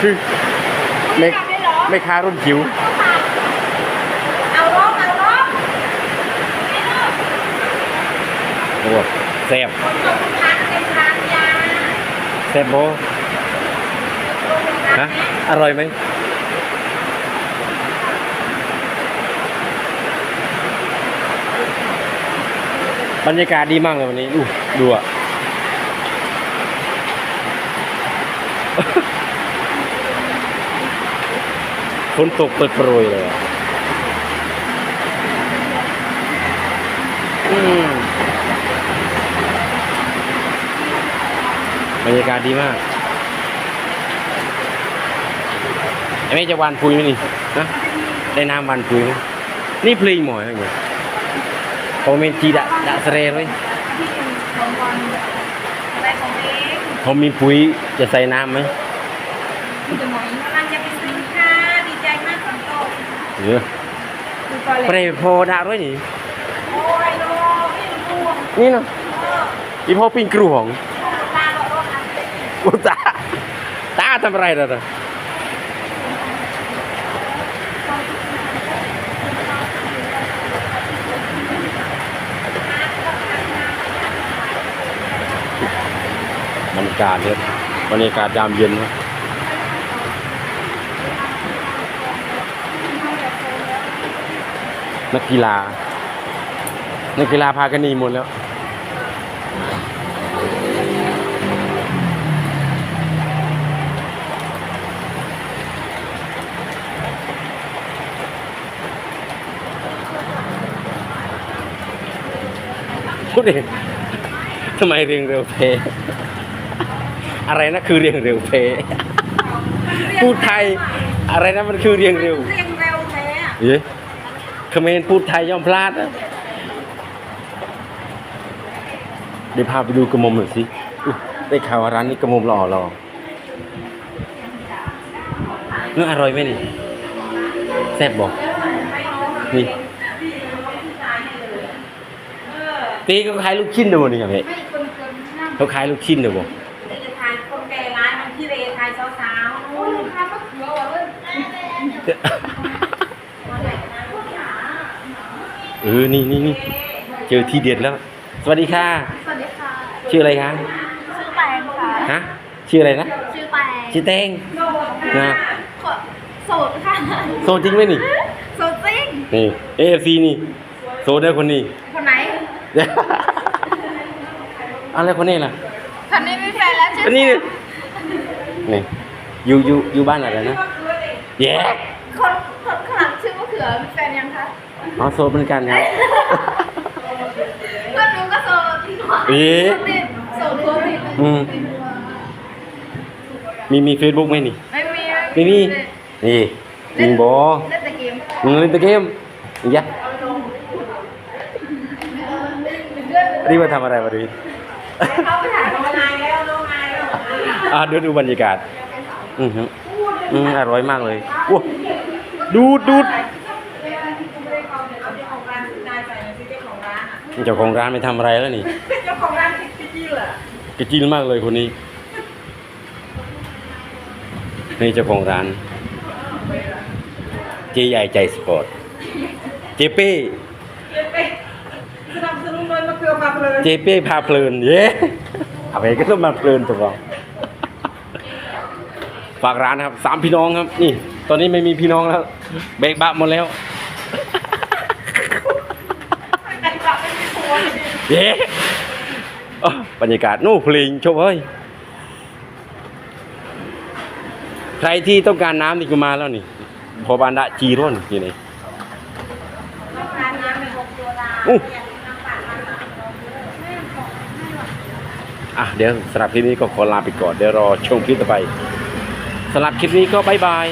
คือไม่ไม่กเลยเหรอไม่ค้ารุ่นจิ๋วเอาล้อมเอาล้อมโอ้แซ่บแซ่บโบฮะอร่อยไหมบรรยากาศดีมากเลยวันนี้ดูดูอะ ฝนตกเปิดโปรยเลยอะอืมบรรยากาศดีมากไอ้แม่จะหวานปุยไหมนี่นะได้น้ำหวานปุยไหมนี่เพลงหมอยอะไรเงี้ยโอเมนจีดะดะเสเรเลยที่เป็นของวันอะไรของเองผมมีปุ๋ยจะใส่น้ำไหมจะหมอย กำลังจะไปซื้อค่ะดีใจมากฝนตกเยอะดูก่อนเปรเลยย์โพดาด้วยนี่โอ้ยโลไม่รู้ห่วงนี่เนาะเอออีพ่อปิ้งกรูของตาบอกว่าอันเป็นอุตาตาทำอะไรล่ะบรรยากาศเนี่ยบรรยากาศยามเย็นนะ นักกีฬา นักกีฬาพากันหนีหมดแล้ว พูดเองทำไมเรียงเร็วเพ อะไรนะคือเรียงเร็วเพ พูดไทย อะไรนะมันคือเรียงเร็ว เรียงเร็วแท้อะ เย้เขมรพูดไทยย่อมพลาดนะเดี๋ยวพาไปดูกระหมอมหน่อยสิอุ๊ยได้ข่าวว่าร้านนี้กระหมอมหล่อหล่อเนื้ออร่อยไหมนี่แซ่บบอกนี่ตีก็ขายลูกชิ้นดูนี่ครับพี่ไม่คนเกินนั่งเขาขายลูกชิ้นดูบ่เด็กทายคนแก่ร้านมันที่เรทายสาวๆโอ้ยลูกค้าก็เขือว่ะเว้ย เออ นี่นี่นี่เจอทีเด็ดแล้ว สวัสดีค่ะ สวัสดีค่ะชื่ออะไรคะชื่อแปงค่ะฮะชื่ออะไรนะ ชื่อแปงชื่อเต้งนะขอโสดค่ะโซจริงไหมนี่โสดจริงนี่เอฟซีนี่โซได้คนนี้คนไหนอะไรคนนี้ล่ะคนนี้มีแฟนแล้วชื่คนนี้นี่นี่อยู่อยู่อยู่บ้านอะไรนะแย่คนคนข้างหลังชื่อมะเขือมีแฟนยังคะ อ๋อโซเหมือนกันครับก็ดูก็โสดเอ๊ะโสดตัวผิดอืมมีมีเฟซบุ๊กไหมนี่ ไม่มีไม่มีนี่ยิงบอเล่นแต่เกมมึงเล่นแต่เกมอีกยะนี่มาทำอะไรวะดิเขาไปถ่ายโรงงานแล้วโรงงานแล้วอ่าดูดูบรรยากาศ อือฮึอืมอร่อยมากเลยว้าดูดดูด เจ้าของร้านนายใส่ชื่อเจ้าของร้านอะ เจ้าของร้านไม่ทำอะไรแล้วนี่ เจ้าของร้านคิดจี้เหรอกระจินมากเลยคนนี้ นี่เจ้าของร้าน เจใหญ่ใจสปอร์ต เจเป้สนับสนุนโดยมะเขือมาเลยเจเป้พาเพลิน เย้เอาไปก็ต้องมาเพลินตัวเราฝากร้านนะครับสามพี่น้องครับ นี่ ตอนนี้ไม่มีพี่น้องแล้วเบรกบับหมดแล้ว เย้อ้าวบรรยากาศนู่นเพลงชมเอ้ย ใครที่ต้องการน้ำนี่ก็มาแล้วนี่พอบานดะจีร่นนี่นี่ต้องการน้ำในหกตัวลาอู้อะเดี๋ยวสำหรับคลิปนี้ก็ขอลาไปก่อนเดี๋ยวรอชมคลิปต่อไปสำหรับคลิปนี้ก็บายบาย